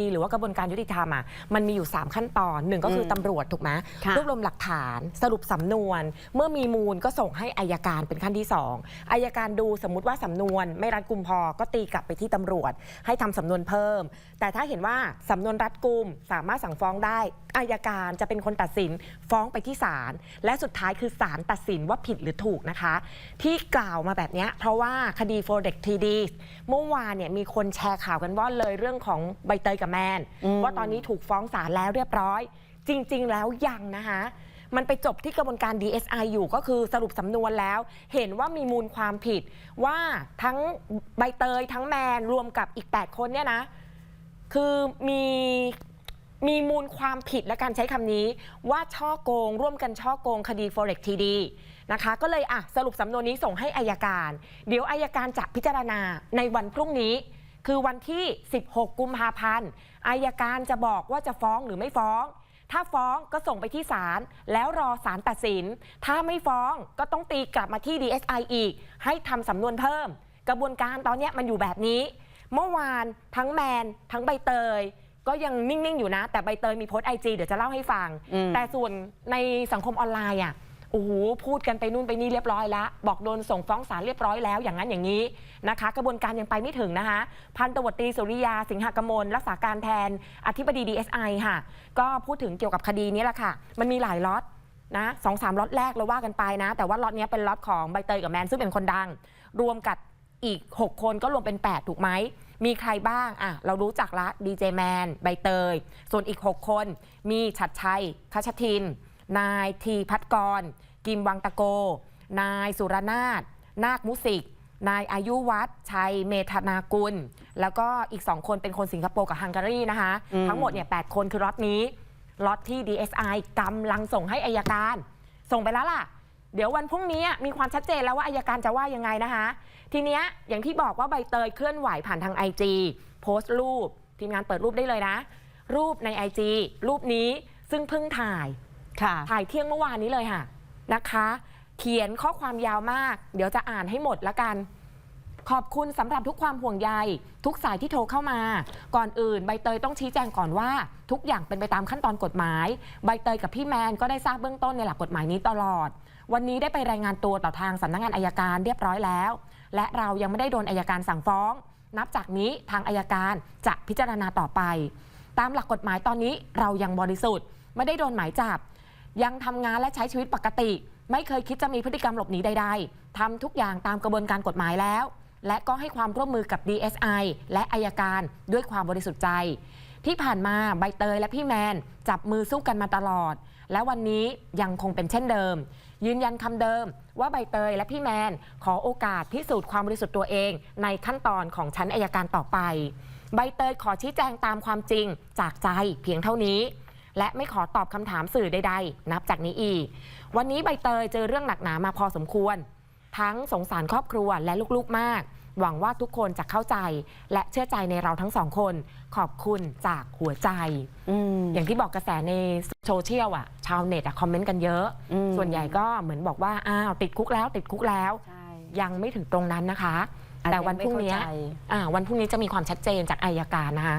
ดีหรือว่ากระบวนการยุติธรรมอะมันมีอยู่ 3 ขั้นตอนหนึ่งก็คืออมตำรวจถูกไหมค่ะ รวบรวมหลักฐานสรุปสำนวน เมื่อมีมูลก็ส่งให้อายการเป็นขั้นที่ 2อายการดูสมมุติว่าสำนวนไม่รัดกุมพอก็ตีกลับไปที่ตำรวจ ให้ทำสำนวนเพิ่ม แต่ถ้าเห็นว่าสำนวนรัดกุมสามารถสั่งฟ้องได้อายการจะเป็นคนตัดสินฟ้องไปที่ศาลและสุดท้ายคือศาลตัดสินว่าผิดหรือถูกนะคะ ที่กล่าวมาแบบเนี้ยเพราะว่าคดีโฟเด็กทีดีเมื่อวานเนี่ยมีคนแชร์ข่าวกันว่าเลยเรื่องของใบเตยกับแมนอืมว่าตอนนี้ถูกฟ้องศาลแล้วเรียบร้อย จริง ๆ แล้วยังนะคะมันไปจบที่กระบวนการ DSI อยู่ก็คือสรุปสำนวนแล้ว เห็นว่ามีมูลความผิดว่าทั้งใบเตยทั้งแมนรวมกับอีก 8 คนเนี่ยนะ คือมีมีมูลความผิดและการใช้คำนี้ว่าช่อโกง ร่วมกันช่อโกงคดี forex TD นะคะ ก็เลยอะสรุปสำนวนนี้ส่งให้อายการ เดี๋ยวอายการจะพิจารณาในวันพรุ่งนี้ คือวันที่ 16 กุมภาพันธ์อายการจะบอกว่าจะฟ้องหรือไม่ฟ้อง ถ้าฟ้องก็ส่งไปที่ศาลแล้วรอศาลตัดสิน ถ้าไม่ฟ้องก็ต้องตีกลับมาที่ DSI อีก ให้ทำสำนวนเพิ่ม กระบวนการตอนเนี้ยมันอยู่แบบนี้ เมื่อวานทั้งแมน ทั้งใบเตยก็ยังนิ่ง ๆ อยู่นะ แต่ใบเตยมีโพสต์ไอจีเดี๋ยวจะเล่าให้ฟังอืมแต่ส่วนในสังคมออนไลน์อะ โอ้โหพูดกันไปนู่นไปนี่เรียบร้อยแล้วบอกโดนส่งฟ้องศาลเรียบร้อยแล้วอย่างนั้นอย่างนี้นะคะ กระบวนการยังไปไม่ถึงนะคะ พันตำรวจตรีสุริยาสิงหกมลรักษาการแทนอธิบดี DSI ค่ะ ก็พูดถึงเกี่ยวกับคดีนี้แหละค่ะ มันมีหลายล็อตนะสองสามล็อตแรกเราว่ากันไปนะ แต่ว่าล็อตนี้เป็นล็อตของใบเตยกับแมนซึ่งเป็นคนดัง รวมกับอีก 6 คนก็รวมเป็น 8 ถูกไหม มีใครบ้าง อะ เรารู้จักละดีเจแมน ใบเตย ส่วนอีก 6 คน มีชัดชัยคชทิน นายทีพัฒกร กิมวังตะโก นายสุรนาถนาคมุสิก นายอายุวัฒน์ชัยเมธนากุล แล้วก็อีก2คนเป็นคนสิงคโปร์กับฮังการีนะคะอืมทั้งหมดเนี่ย8คนคือล็อตนี้ล็อตที่ DSI กำลังส่งให้อายการ ส่งไปแล้วล่ะ เดี๋ยววันพรุ่งนี้มีความชัดเจนแล้วว่าอายการจะว่ายังไงนะคะ ทีเนี้ยอย่างที่บอกว่าใบเตยเคลื่อนไหวผ่านทาง IG โพสต์รูป ทีมงานเปิดรูปได้เลยนะ รูปใน IG รูปนี้ซึ่งเพิ่งถ่าย ค่ะถ่ายเที่ยงเมื่อวานนี้เลยค่ะนะคะ เขียนข้อความยาวมาก เดี๋ยวจะอ่านให้หมดละกัน ขอบคุณสำหรับทุกความห่วงใย ทุกสายที่โทรเข้ามา ก่อนอื่นใบเตยต้องชี้แจงก่อนว่า ทุกอย่างเป็นไปตามขั้นตอนกฎหมาย ใบเตยกับพี่แมนก็ได้ทราบเบื้องต้นในหลักกฎหมายนี้ตลอด วันนี้ได้ไปรายงานตัวต่อทางสำนักงานอายการเรียบร้อยแล้ว และเรายังไม่ได้โดนอายการสั่งฟ้อง นับจากนี้ทางอายการจะพิจารณาต่อไป ตามหลักกฎหมายตอนนี้เรายังบริสุทธิ์ ไม่ได้โดนหมายจับ ยังทำงานและใช้ชีวิตปกติ ไม่เคยคิดจะมีพฤติกรรมหลบหนีใดๆทำทุกอย่างตามกระบวนการกฎหมายแล้ว และก็ให้ความร่วมมือกับ DSI และอายการด้วยความบริสุทธิ์ใจ ที่ผ่านมาใบเตยและพี่แมน จับมือสู้กันมาตลอด และวันนี้ยังคงเป็นเช่นเดิม ยืนยันคำเดิม ว่าใบเตยและพี่แมน ขอโอกาสพิสูจน์ความบริสุทธิ์ตัวเอง ในขั้นตอนของชั้นอายการต่อไป ใบเตยขอชี้แจงตามความจริงจากใจเพียงเท่านี้ และไม่ขอตอบคำถามสื่อใดๆ นับจากนี้อีก วันนี้ใบเตยเจอเรื่องหนักหนามาพอสมควร ทั้งสงสารครอบครัวและลูกๆมาก หวังว่าทุกคนจะเข้าใจ และเชื่อใจในเราทั้งสองคน ขอบคุณจากหัวใจอืมอย่างที่บอกกระแสในโซเชียลอะ ชาวเน็ตอะคอมเมนต์กันเยอะ อืม ส่วนใหญ่ก็เหมือนบอกว่าอ้าวติดคุกแล้วติดคุกแล้วใช่ยังไม่ถึงตรงนั้นนะคะอาจจะแต่วันพรุ่งนี้ไม่เข้าใจ อ่าวันพรุ่งนี้จะมีความชัดเจนจากอายการนะคะ